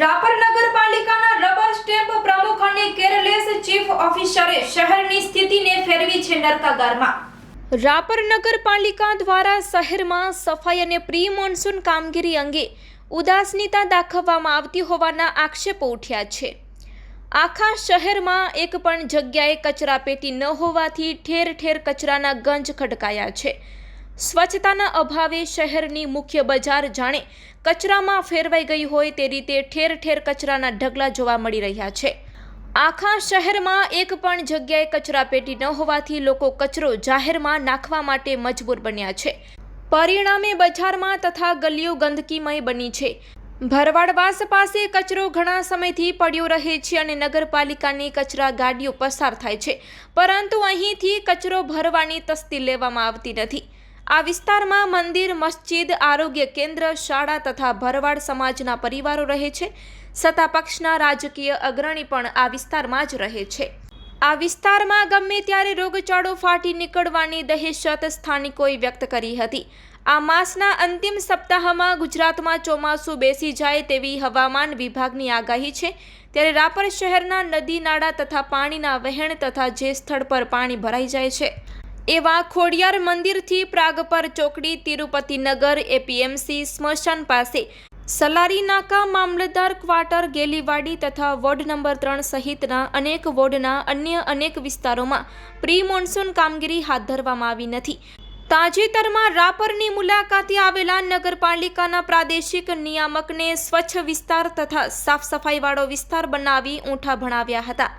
રાપર નગરપાલિકાના rubber stamp પ્રમુખ અને કેરલેસ ચીફ ઓફિસરે શહેરની સ્થિતિને ફેરવી છે નરકાગારમાં રાપર નગરપાલિકા દ્વારા શહેરમાં સફાઈ અને પ્રી મોન્સૂન કામગીરી અંગે ઉદાસીનતા દાખવવામાં આવતી હોવાના આક્ષેપો ઉઠ્યા છે. આખા શહેરમાં એક પણ જગ્યાએ કચરાપેટી ન હોવાથી ઠેર ઠેર કચરાના ગંજ ખડકાયા છે. સ્વચ્છતાના અભાવે શહેરની મુખ્ય બજાર જાણે કચરામાં ફેરવાઈ ગઈ હોય તે રીતે ઠેર ઠેર કચરાના ઢગલા જોવા મળી રહ્યા છે. આખા શહેરમાં એક પણ જગ્યાએ કચરાપેટી ન હોવાથી લોકો કચરો જાહેરમાં નાખવા માટે મજબૂર બન્યા છે. પરિણામે બજારમાં તથા ગલીઓ ગંદકીમય બની છે. ભરવાડવાસ પાસે કચરો ઘણા સમયથી પડ્યો રહે છે અને નગરપાલિકાની કચરા ગાડીઓ પસાર થાય છે. પરંતુ અહીંથી કચરો ભરવાની તસ્તી લેવામાં આવતી નથી. આ વિસ્તારમાં મંદિર, મસ્જિદ, આરોગ્ય કેન્દ્ર, શાળા તથા ભરવાડ સમાજના પરિવારો રહે છે. સત્તા પક્ષના રાજકીય અગ્રણી પણ આ વિસ્તારમાં જ રહે છે. આ વિસ્તારમાં ગમે ત્યારે રોગચાળો ફાટી નીકળવાની દહેશત સ્થાનિકોએ વ્યક્ત કરી હતી. આ માસના અંતિમ સપ્તાહમાં ગુજરાતમાં ચોમાસું બેસી જાય તેવી હવામાન વિભાગની આગાહી છે. ત્યારે રાપર શહેરના નદી નાળા તથા પાણીના વહેણ તથા જે સ્થળ પર પાણી ભરાઈ જાય છે. એવા ખોડિયાર મંદિરથી પ્રાગપર ચોકડી તિરુપતિનગર એપીએમસી સ્મશાન પાસે. સલારી નાકા મામલતદાર ક્વાર્ટર ગેલીવાડી તથા વોર્ડ નંબર ત્રણ સહિતના અનેક વોર્ડના અન્ય અનેક વિસ્તારોમાં પ્રી મોન્સૂન કામગીરી હાથ ધરવામાં આવી નથી. તાજેતરમાં રાપરની મુલાકાતે આવેલા નગરપાલિકાના પ્રાદેશિક નિયામકને સ્વચ્છ વિસ્તાર તથા સાફ સફાઈવાળો વિસ્તાર બનાવી ઊંઠા ભણાવ્યા હતા.